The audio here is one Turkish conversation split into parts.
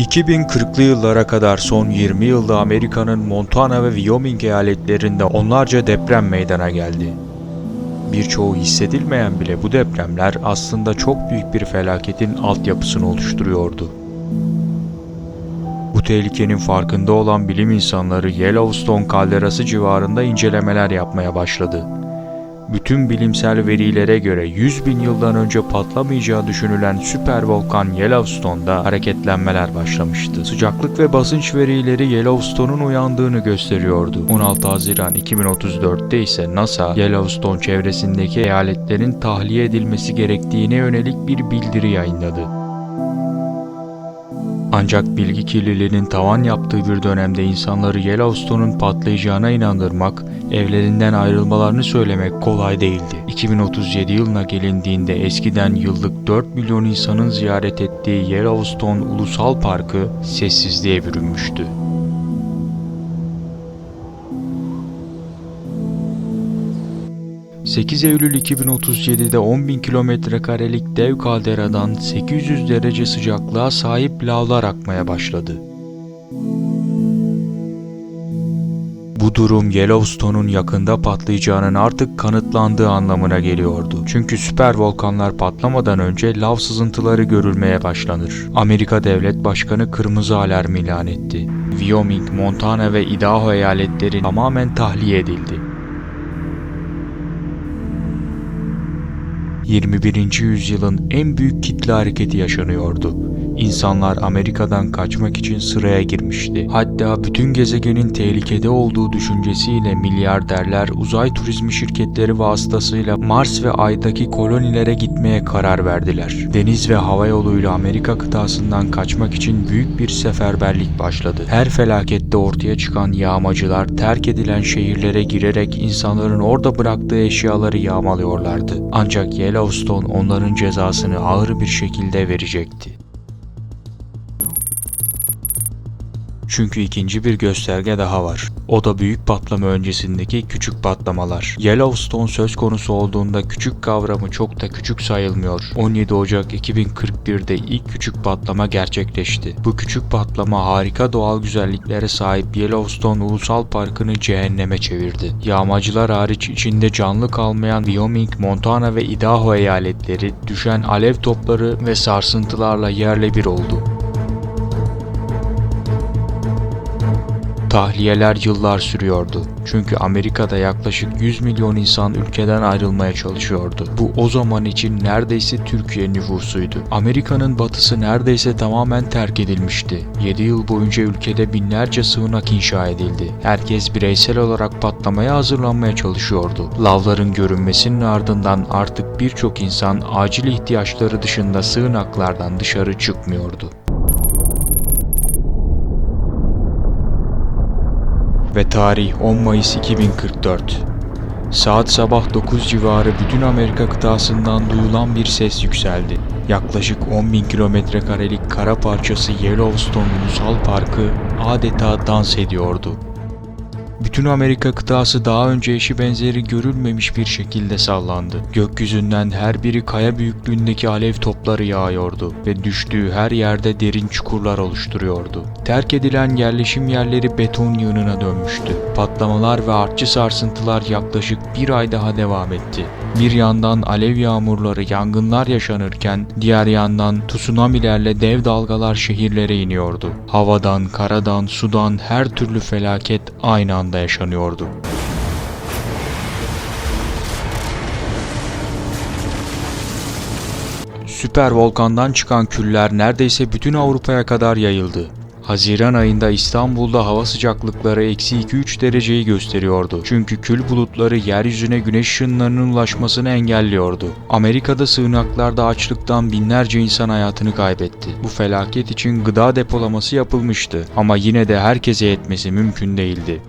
2040'lı yıllara kadar son 20 yılda Amerika'nın Montana ve Wyoming eyaletlerinde onlarca deprem meydana geldi. Birçoğu hissedilmeyen bile bu depremler aslında çok büyük bir felaketin altyapısını oluşturuyordu. Bu tehlikenin farkında olan bilim insanları Yellowstone kalderası civarında incelemeler yapmaya başladı. Bütün bilimsel verilere göre 100 bin yıldan önce patlamayacağı düşünülen süper volkan Yellowstone'da hareketlenmeler başlamıştı. Sıcaklık ve basınç verileri Yellowstone'un uyandığını gösteriyordu. 16 Haziran 2034'te ise NASA, Yellowstone çevresindeki eyaletlerin tahliye edilmesi gerektiğine yönelik bir bildiri yayınladı. Ancak bilgi kirliliğinin tavan yaptığı bir dönemde insanları Yellowstone'un patlayacağına inandırmak, evlerinden ayrılmalarını söylemek kolay değildi. 2037 yılına gelindiğinde eskiden yıllık 4 milyon insanın ziyaret ettiği Yellowstone Ulusal Parkı sessizliğe bürünmüştü. ...8 Eylül 2037'de 10.000 kilometre karelik dev kalderadan 800 derece sıcaklığa sahip lavlar akmaya başladı. Durum Yellowstone'un yakında patlayacağının artık kanıtlandığı anlamına geliyordu. Çünkü süper volkanlar patlamadan önce lav sızıntıları görülmeye başlanır. Amerika Devlet Başkanı kırmızı alarm ilan etti. Wyoming, Montana ve Idaho eyaletleri tamamen tahliye edildi. 21. yüzyılın en büyük kitle hareketi yaşanıyordu. İnsanlar Amerika'dan kaçmak için sıraya girmişti. Hatta bütün gezegenin tehlikede olduğu düşüncesiyle milyarderler uzay turizmi şirketleri vasıtasıyla Mars ve Ay'daki kolonilere gitmeye karar verdiler. Deniz ve hava yoluyla Amerika kıtasından kaçmak için büyük bir seferberlik başladı. Her felakette ortaya çıkan yağmacılar terk edilen şehirlere girerek insanların orada bıraktığı eşyaları yağmalıyorlardı. Ancak Yellowstone onların cezasını ağır bir şekilde verecekti. Çünkü ikinci bir gösterge daha var. O da büyük patlama öncesindeki küçük patlamalar. Yellowstone söz konusu olduğunda küçük kavramı çok da küçük sayılmıyor. 17 Ocak 2041'de ilk küçük patlama gerçekleşti. Bu küçük patlama harika doğal güzelliklere sahip Yellowstone Ulusal Parkı'nı cehenneme çevirdi. Yağmacılar hariç içinde canlı kalmayan Wyoming, Montana ve Idaho eyaletleri düşen alev topları ve sarsıntılarla yerle bir oldu. Tahliyeler yıllar sürüyordu. Çünkü Amerika'da yaklaşık 100 milyon insan ülkeden ayrılmaya çalışıyordu. Bu o zaman için neredeyse Türkiye nüfusuydu. Amerika'nın batısı neredeyse tamamen terk edilmişti. 7 yıl boyunca ülkede binlerce sığınak inşa edildi. Herkes bireysel olarak patlamaya hazırlanmaya çalışıyordu. Lavların görünmesinin ardından artık birçok insan acil ihtiyaçları dışında sığınaklardan dışarı çıkmıyordu. Ve tarih 10 Mayıs 2044. Saat sabah 9 civarı bütün Amerika kıtasından duyulan bir ses yükseldi. Yaklaşık 10.000 kilometre karelik kara parçası Yellowstone Ulusal Parkı adeta dans ediyordu. Bütün Amerika kıtası daha önce eşi benzeri görülmemiş bir şekilde sallandı. Gökyüzünden her biri kaya büyüklüğündeki alev topları yağıyordu ve düştüğü her yerde derin çukurlar oluşturuyordu. Terk edilen yerleşim yerleri beton yığınına dönmüştü. Patlamalar ve artçı sarsıntılar yaklaşık bir ay daha devam etti. Bir yandan alev yağmurları, yangınlar yaşanırken diğer yandan tsunamilerle dev dalgalar şehirlere iniyordu. Havadan, karadan, sudan her türlü felaket aynı anda yaşanıyordu. Süper volkandan çıkan küller neredeyse bütün Avrupa'ya kadar yayıldı. Haziran ayında İstanbul'da hava sıcaklıkları eksi 2-3 dereceyi gösteriyordu. Çünkü kül bulutları yeryüzüne güneş ışınlarının ulaşmasını engelliyordu. Amerika'da sığınaklarda açlıktan binlerce insan hayatını kaybetti. Bu felaket için gıda depolaması yapılmıştı ama yine de herkese yetmesi mümkün değildi.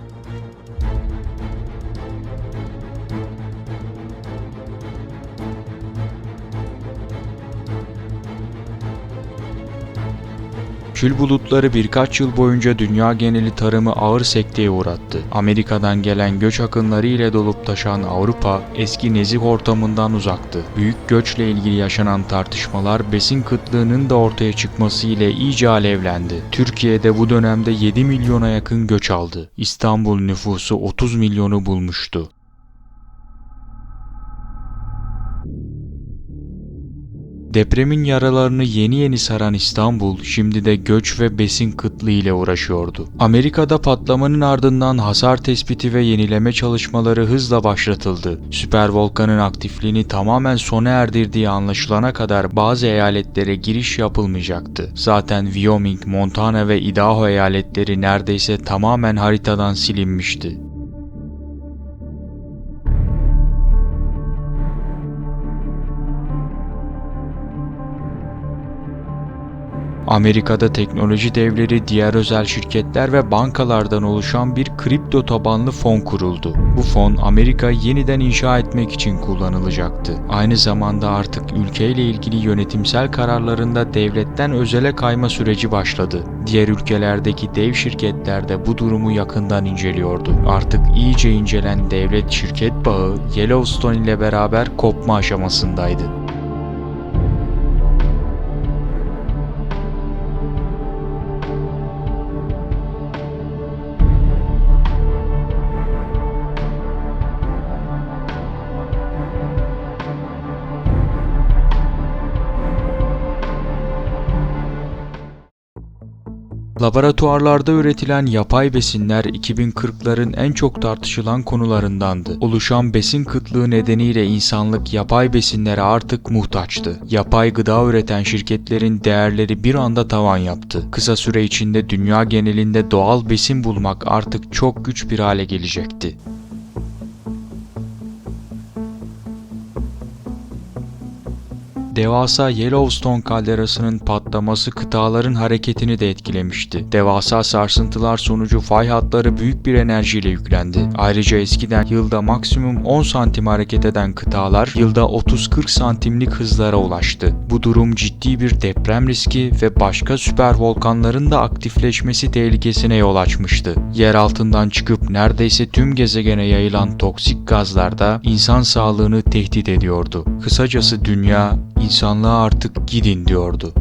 Kül bulutları birkaç yıl boyunca dünya geneli tarımı ağır sekteye uğrattı. Amerika'dan gelen göç akınları ile dolup taşan Avrupa eski nezih ortamından uzaktı. Büyük göçle ilgili yaşanan tartışmalar besin kıtlığının da ortaya çıkması ile iyice alevlendi. Türkiye'de bu dönemde 7 milyona yakın göç aldı. İstanbul nüfusu 30 milyonu bulmuştu. Depremin yaralarını yeni yeni saran İstanbul şimdi de göç ve besin kıtlığı ile uğraşıyordu. Amerika'da patlamanın ardından hasar tespiti ve yenileme çalışmaları hızla başlatıldı. Süper volkanın aktifliğini tamamen sona erdirdiği anlaşılana kadar bazı eyaletlere giriş yapılmayacaktı. Zaten Wyoming, Montana ve Idaho eyaletleri neredeyse tamamen haritadan silinmişti. Amerika'da teknoloji devleri, diğer özel şirketler ve bankalardan oluşan bir kripto tabanlı fon kuruldu. Bu fon Amerika'yı yeniden inşa etmek için kullanılacaktı. Aynı zamanda artık ülkeyle ilgili yönetimsel kararlarında devletten özele kayma süreci başladı. Diğer ülkelerdeki dev şirketler de bu durumu yakından inceliyordu. Artık iyice incelen devlet şirket bağı Yellowstone ile beraber kopma aşamasındaydı. Laboratuvarlarda üretilen yapay besinler 2040'ların en çok tartışılan konularındandı. Oluşan besin kıtlığı nedeniyle insanlık yapay besinlere artık muhtaçtı. Yapay gıda üreten şirketlerin değerleri bir anda tavan yaptı. Kısa süre içinde dünya genelinde doğal besin bulmak artık çok güç bir hale gelecekti. Devasa Yellowstone kalderasının patlaması kıtaların hareketini de etkilemişti. Devasa sarsıntılar sonucu fay hatları büyük bir enerjiyle yüklendi. Ayrıca eskiden yılda maksimum 10 santim hareket eden kıtalar yılda 30-40 santimlik hızlara ulaştı. Bu durum ciddi bir deprem riski ve başka süper volkanların da aktifleşmesi tehlikesine yol açmıştı. Yer altından çıkıp neredeyse tüm gezegene yayılan toksik gazlar da insan sağlığını tehdit ediyordu. Kısacası dünya insanlığa artık gidin diyordu.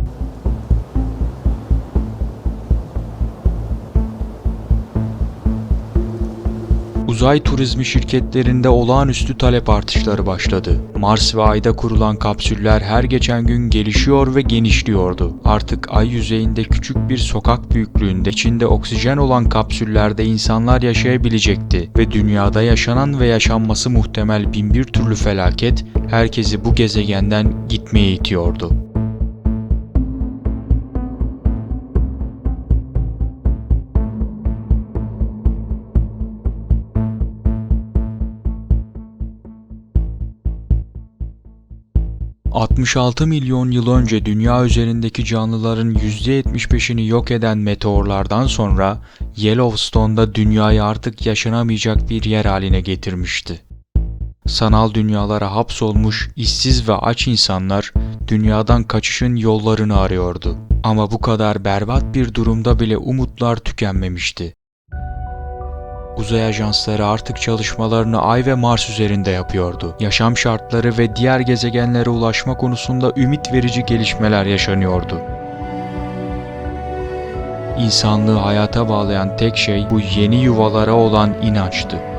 Uzay turizmi şirketlerinde olağanüstü talep artışları başladı. Mars ve Ay'da kurulan kapsüller her geçen gün gelişiyor ve genişliyordu. Artık Ay yüzeyinde küçük bir sokak büyüklüğünde içinde oksijen olan kapsüllerde insanlar yaşayabilecekti ve dünyada yaşanan ve yaşanması muhtemel binbir türlü felaket herkesi bu gezegenden gitmeye itiyordu. ...66 milyon yıl önce dünya üzerindeki canlıların %75'ini yok eden meteorlardan sonra... ...Yellowstone'da dünyayı artık yaşanamayacak bir yer haline getirmişti. Sanal dünyalara hapsolmuş, işsiz ve aç insanlar dünyadan kaçışın yollarını arıyordu. Ama bu kadar berbat bir durumda bile umutlar tükenmemişti. Uzay ajansları artık çalışmalarını Ay ve Mars üzerinde yapıyordu. Yaşam şartları ve diğer gezegenlere ulaşma konusunda ümit verici gelişmeler yaşanıyordu. İnsanlığı hayata bağlayan tek şey bu yeni yuvalara olan inançtı.